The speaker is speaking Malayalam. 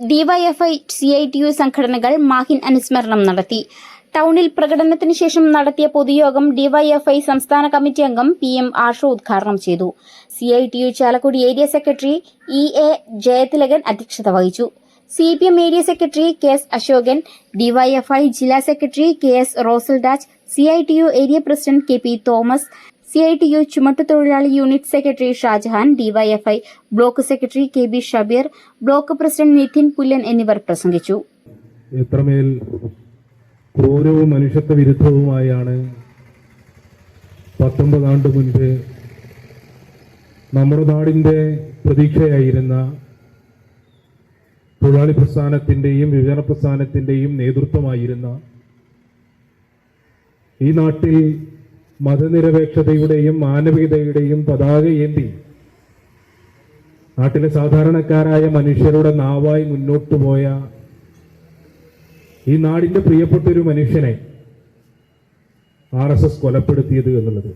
DYFI C I T U സംഘടനകൾ മാഹിൻ അനുസ്മരണം നടത്തി. ടൗണിൽ പ്രകടനത്തിന് ശേഷം നടത്തിയ പൊതുയോഗം ഡിവൈഎഫ്ഐ സംസ്ഥാന കമ്മിറ്റി അംഗം പി എം ആഷു ഉദ്ഘാടനം ചെയ്തു. C I T U Chalakudy area secretary E A Jayathilakan അധ്യക്ഷത വഹിച്ചു. C P M area secretary K S Asokan DYFI ജില്ലാ secretary K S Roseldaj C I T U area president K P Thomas C I T U ചുമട്ടുതൊഴിലാളി unit secretary Shajahan DYFI block secretary K B Shabeer block president Nithin Pulyan എന്നിവർ പ്രസംഗിച്ചു. എത്രമേൽ ക്രൂരവും മനുഷ്യത്വ വിരുദ്ധവുമായാണ് പത്തൊമ്പത് ആണ്ട് മുൻപ് നമ്മുടെ നാടിന്റെ പ്രതീക്ഷയായിരുന്ന തൊഴിലാളി പ്രസ്ഥാനത്തിന്റെയും വിഭജന പ്രസ്ഥാനത്തിന്റെയും നേതൃത്വമായിരുന്ന ഈ നാട്ടിൽ മതനിരപേക്ഷതയുടെയും മാനവികതയുടെയും പതാക ഏന്തി നാട്ടിലെ സാധാരണക്കാരായ മനുഷ്യരുടെ നാവായി മുന്നോട്ടു പോയ ഈ നാടിന്റെ പ്രിയപ്പെട്ടൊരു മനുഷ്യനെ ആർ എസ് എസ് കൊലപ്പെടുത്തിയത് എന്നുള്ളത്.